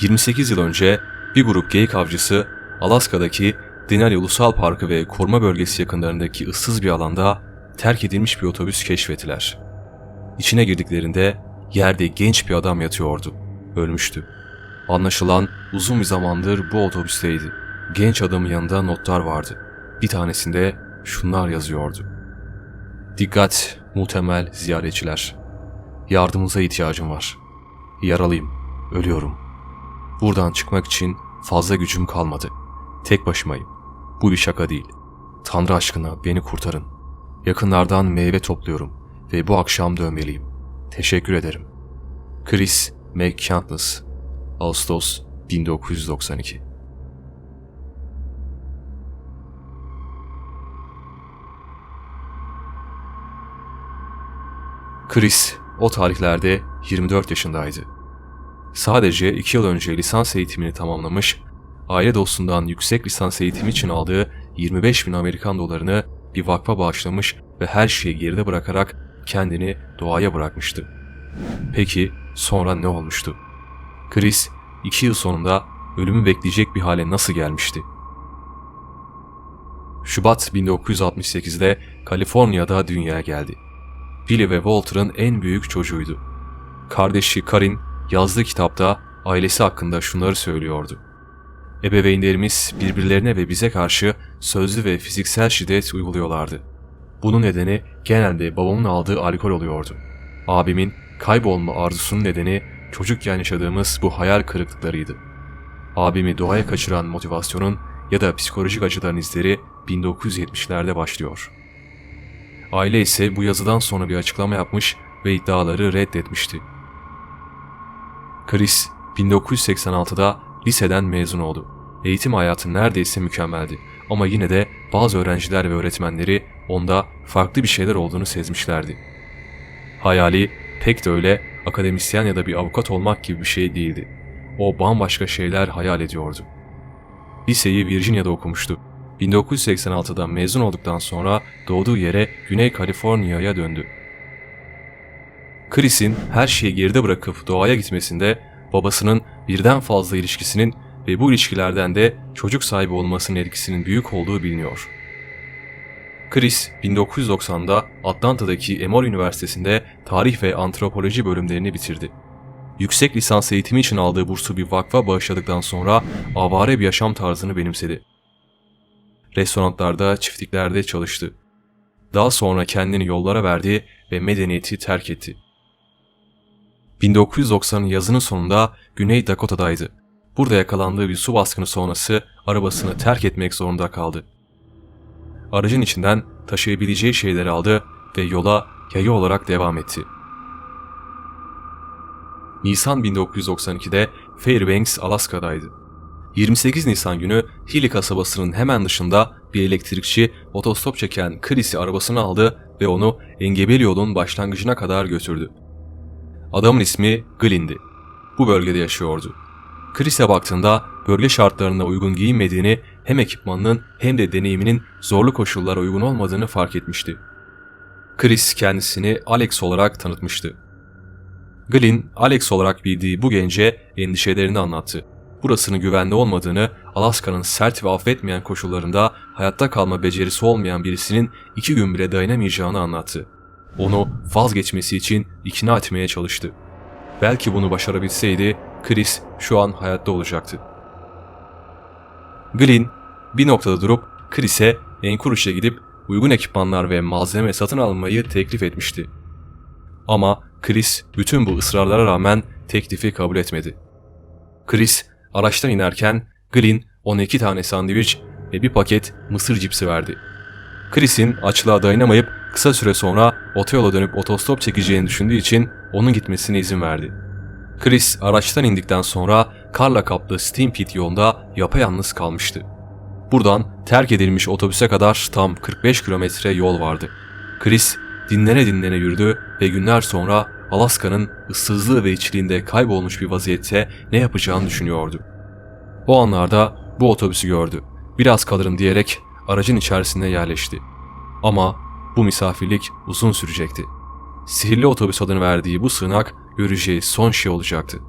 28 yıl önce bir grup geyik avcısı Alaska'daki Denali Ulusal Parkı ve koruma bölgesi yakınlarındaki ıssız bir alanda terk edilmiş bir otobüs keşfettiler. İçine girdiklerinde yerde genç bir adam yatıyordu. Ölmüştü. Anlaşılan uzun bir zamandır bu otobüsteydi. Genç adamın yanında notlar vardı. Bir tanesinde şunlar yazıyordu. Dikkat muhtemel ziyaretçiler. Yardımınıza ihtiyacım var. Yaralıyım. Ölüyorum. Buradan çıkmak için fazla gücüm kalmadı. Tek başımayım. Bu bir şaka değil. Tanrı aşkına beni kurtarın. Yakınlardan meyve topluyorum ve bu akşam dönmeliyim. Teşekkür ederim. Chris McCandless Ağustos 1992 Chris o tarihlerde 24 yaşındaydı. Sadece 2 yıl önce lisans eğitimini tamamlamış, aile dostundan yüksek lisans eğitimi için aldığı 25 bin Amerikan dolarını bir vakfa bağışlamış ve her şeyi geride bırakarak kendini doğaya bırakmıştı. Peki sonra ne olmuştu? Chris 2 yıl sonunda ölümü bekleyecek bir hale nasıl gelmişti? Şubat 1968'de Kaliforniya'da dünyaya geldi. Billy ve Walter'ın en büyük çocuğuydu. Kardeşi Karin yazdığı kitapta ailesi hakkında şunları söylüyordu. Ebeveynlerimiz birbirlerine ve bize karşı sözlü ve fiziksel şiddet uyguluyorlardı. Bunun nedeni genelde babamın aldığı alkol oluyordu. Abimin kaybolma arzusunun nedeni çocukken yaşadığımız bu hayal kırıklıklarıydı. Abimi doğaya kaçıran motivasyonun ya da psikolojik acıdan izleri 1970'lerde başlıyor. Aile ise bu yazıdan sonra bir açıklama yapmış ve iddiaları reddetmişti. Chris 1986'da liseden mezun oldu. Eğitim hayatı neredeyse mükemmeldi ama yine de bazı öğrenciler ve öğretmenleri onda farklı bir şeyler olduğunu sezmişlerdi. Hayali pek de öyle akademisyen ya da bir avukat olmak gibi bir şey değildi. O bambaşka şeyler hayal ediyordu. Liseyi Virginia'da okumuştu. 1986'da mezun olduktan sonra doğduğu yere Güney Kaliforniya'ya döndü. Chris'in her şeyi geride bırakıp doğaya gitmesinde babasının birden fazla ilişkisinin ve bu ilişkilerden de çocuk sahibi olmasının etkisinin büyük olduğu biliniyor. Chris 1990'da Atlanta'daki Emory Üniversitesi'nde tarih ve antropoloji bölümlerini bitirdi. Yüksek lisans eğitimi için aldığı bursu bir vakfa bağışladıktan sonra avare bir yaşam tarzını benimsedi. Restoranlarda, çiftliklerde çalıştı. Daha sonra kendini yollara verdi ve medeniyeti terk etti. 1990'ın yazının sonunda Güney Dakota'daydı. Burada yakalandığı bir su baskını sonrası arabasını terk etmek zorunda kaldı. Aracın içinden taşıyabileceği şeyleri aldı ve yola yayı olarak devam etti. Nisan 1992'de Fairbanks, Alaska'daydı. 28 Nisan günü Healy kasabasının hemen dışında bir elektrikçi otostop çeken Chris'i arabasına aldı ve onu engebeli yolun başlangıcına kadar götürdü. Adamın ismi Glyn'di. Bu bölgede yaşıyordu. Chris'e baktığında bölge şartlarına uygun giyinmediğini hem ekipmanının hem de deneyiminin zorlu koşullara uygun olmadığını fark etmişti. Chris kendisini Alex olarak tanıtmıştı. Glynn, Alex olarak bildiği bu gence endişelerini anlattı. Burasının güvenli olmadığını, Alaska'nın sert ve affetmeyen koşullarında hayatta kalma becerisi olmayan birisinin iki gün bile dayanamayacağını anlattı. Onu vazgeçmesi için ikna etmeye çalıştı. Belki bunu başarabilseydi Chris şu an hayatta olacaktı. Glynn bir noktada durup Chris'e Encourage'e gidip uygun ekipmanlar ve malzeme satın almayı teklif etmişti. Ama Chris bütün bu ısrarlara rağmen teklifi kabul etmedi. Chris araçtan inerken Glynn ona iki tane sandviç ve bir paket mısır cipsi verdi. Chris'in açlığa dayanamayıp kısa süre sonra otoyola dönüp otostop çekeceğini düşündüğü için onun gitmesine izin verdi. Chris araçtan indikten sonra karla kaplı Steam Pit yolunda yapayalnız kalmıştı. Buradan terk edilmiş otobüse kadar tam 45 kilometre yol vardı. Chris dinlene dinlene yürüdü ve günler sonra Alaska'nın ıssızlığı ve içliğinde kaybolmuş bir vaziyette ne yapacağını düşünüyordu. O anlarda bu otobüsü gördü. Biraz kalırım diyerek aracın içerisine yerleşti. Ama bu misafirlik uzun sürecekti. Sihirli otobüs adını verdiği bu sığınak göreceği son şey olacaktı.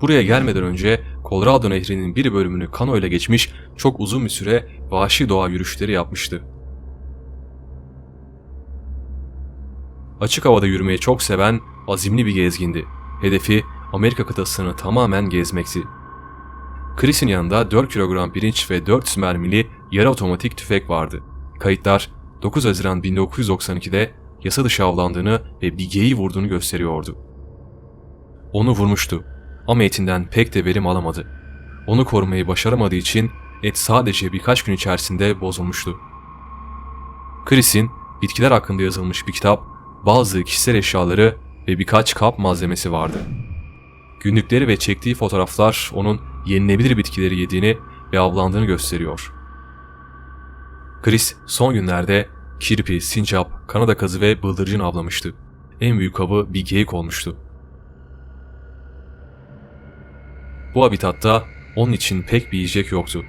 Buraya gelmeden önce Colorado Nehri'nin bir bölümünü kano ile geçmiş çok uzun bir süre vahşi doğa yürüyüşleri yapmıştı. Açık havada yürümeyi çok seven azimli bir gezgindi. Hedefi Amerika kıtasını tamamen gezmekti. Chris'in yanında 4 kilogram pirinç ve 400 mermili yarı otomatik tüfek vardı. Kayıtlar 9 Haziran 1992'de yasa dışı avlandığını ve bir geyi vurduğunu gösteriyordu. Onu vurmuştu ama etinden pek de verim alamadı. Onu korumayı başaramadığı için et sadece birkaç gün içerisinde bozulmuştu. Chris'in bitkiler hakkında yazılmış bir kitap, bazı kişisel eşyaları ve birkaç kap malzemesi vardı. Günlükleri ve çektiği fotoğraflar onun yenilebilir bitkileri yediğini ve avlandığını gösteriyor. Chris son günlerde kirpi, sincap, Kanada kazı ve bıldırcın avlamıştı. En büyük avı bir geyik olmuştu. Bu habitatta onun için pek bir yiyecek yoktu.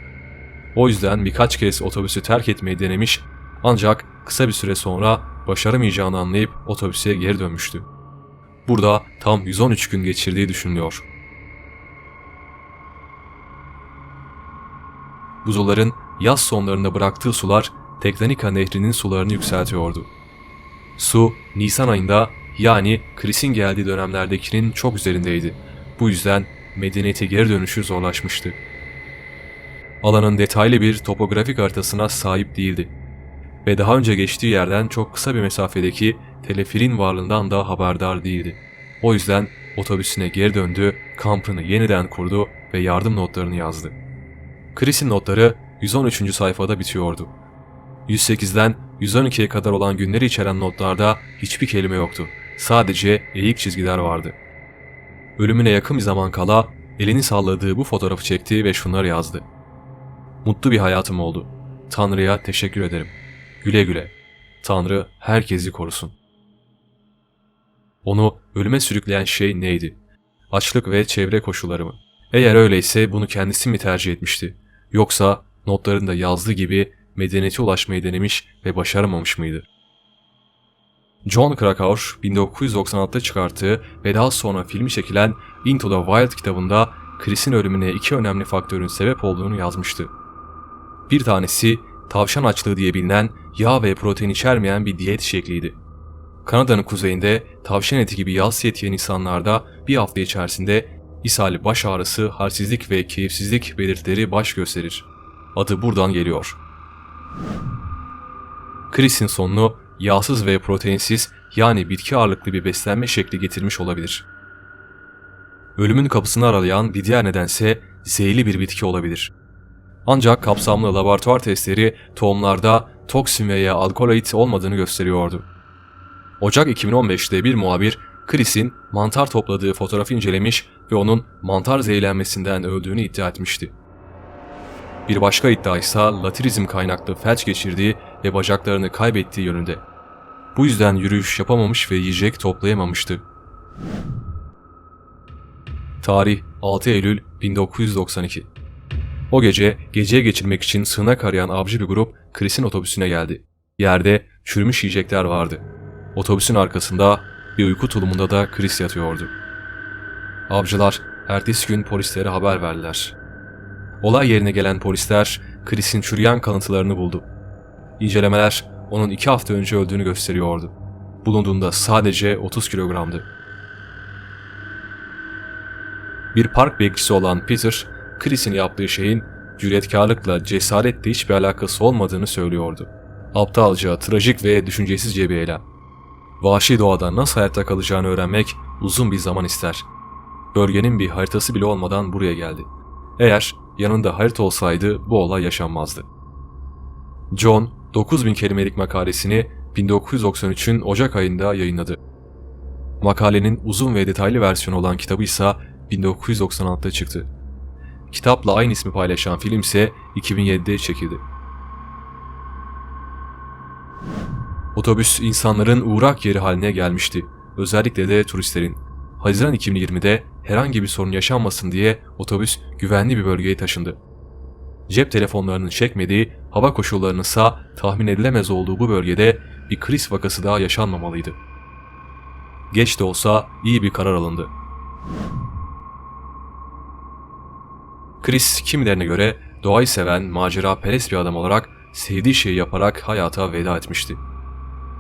O yüzden birkaç kez otobüsü terk etmeyi denemiş ancak kısa bir süre sonra başaramayacağını anlayıp otobüse geri dönmüştü. Burada tam 113 gün geçirdiği düşünülüyor. Buzulların yaz sonlarında bıraktığı sular Tektanika nehrinin sularını yükseltiyordu. Su, Nisan ayında yani Chris'in geldiği dönemlerdekinin çok üzerindeydi. Bu yüzden medeniyete geri dönüşü zorlaşmıştı. Alanın detaylı bir topografik haritasına sahip değildi. Ve daha önce geçtiği yerden çok kısa bir mesafedeki telefirin varlığından da haberdar değildi. O yüzden otobüsüne geri döndü, kampını yeniden kurdu ve yardım notlarını yazdı. Chris'in notları 113. sayfada bitiyordu. 108'den 112'ye kadar olan günleri içeren notlarda hiçbir kelime yoktu. Sadece eğik çizgiler vardı. Ölümüne yakın bir zaman kala elini salladığı bu fotoğrafı çekti ve şunları yazdı. Mutlu bir hayatım oldu. Tanrı'ya teşekkür ederim. Güle güle. Tanrı herkesi korusun. Onu ölüme sürükleyen şey neydi? Açlık ve çevre koşulları mı? Eğer öyleyse bunu kendisi mi tercih etmişti? Yoksa notlarında yazdığı gibi medeniyete ulaşmayı denemiş ve başaramamış mıydı? John Krakauer 1996'da çıkarttığı ve daha sonra filmi çekilen Into the Wild kitabında Chris'in ölümüne iki önemli faktörün sebep olduğunu yazmıştı. Bir tanesi tavşan açlığı diye bilinen yağ ve protein içermeyen bir diyet şekliydi. Kanada'nın kuzeyinde tavşan eti gibi yağ yet yiyen insanlarda bir hafta içerisinde ishal, baş ağrısı, halsizlik ve keyifsizlik belirtileri baş gösterir. Adı buradan geliyor. Chris'in sonunu yağsız ve proteinsiz yani bitki ağırlıklı bir beslenme şekli getirmiş olabilir. Ölümün kapısını aralayan bir diğer nedense zehirli bir bitki olabilir. Ancak kapsamlı laboratuvar testleri tohumlarda toksin veya alkaloid olmadığını gösteriyordu. Ocak 2015'te bir muhabir Chris'in mantar topladığı fotoğrafı incelemiş ve onun mantar zehirlenmesinden öldüğünü iddia etmişti. Bir başka iddia ise latirizm kaynaklı felç geçirdiği ve bacaklarını kaybettiği yönünde. Bu yüzden yürüyüş yapamamış ve yiyecek toplayamamıştı. Tarih 6 Eylül 1992 O gece geceye geçirmek için sığınak arayan avcı bir grup Chris'in otobüsüne geldi. Yerde çürümüş yiyecekler vardı. Otobüsün arkasında bir uyku tulumunda da Chris yatıyordu. Avcılar ertesi gün polislere haber verdiler. Olay yerine gelen polisler Chris'in çürüyen kanıtlarını buldu. İncelemeler onun iki hafta önce öldüğünü gösteriyordu. Bulunduğunda sadece 30 kilogramdı. Bir park bekçisi olan Peter, Chris'in yaptığı şeyin cüretkarlıkla, cesaretle hiçbir alakası olmadığını söylüyordu. Aptalca, trajik ve düşüncesizce bir eylem. Vahşi doğada nasıl hayatta kalacağını öğrenmek uzun bir zaman ister. Bölgenin bir haritası bile olmadan buraya geldi. Eğer yanında harita olsaydı bu olay yaşanmazdı. John, 9000 kelimelik makalesini 1993'ün Ocak ayında yayınladı. Makalenin uzun ve detaylı versiyonu olan kitabı ise 1996'da çıktı. Kitapla aynı ismi paylaşan film ise 2007'de çekildi. Otobüs insanların uğrak yeri haline gelmişti. Özellikle de turistlerin. Haziran 2020'de herhangi bir sorun yaşanmasın diye otobüs güvenli bir bölgeye taşındı. Cep telefonlarının çekmediği, hava koşullarının ise tahmin edilemez olduğu bu bölgede bir kriz vakası daha yaşanmamalıydı. Geç de olsa iyi bir karar alındı. Chris kimilerine göre doğayı seven, macera perest bir adam olarak sevdiği şeyi yaparak hayata veda etmişti.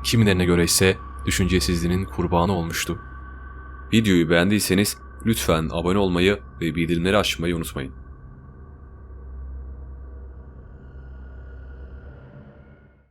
Kimilerine göre ise düşüncesizliğinin kurbanı olmuştu. Videoyu beğendiyseniz lütfen abone olmayı ve bildirimleri açmayı unutmayın.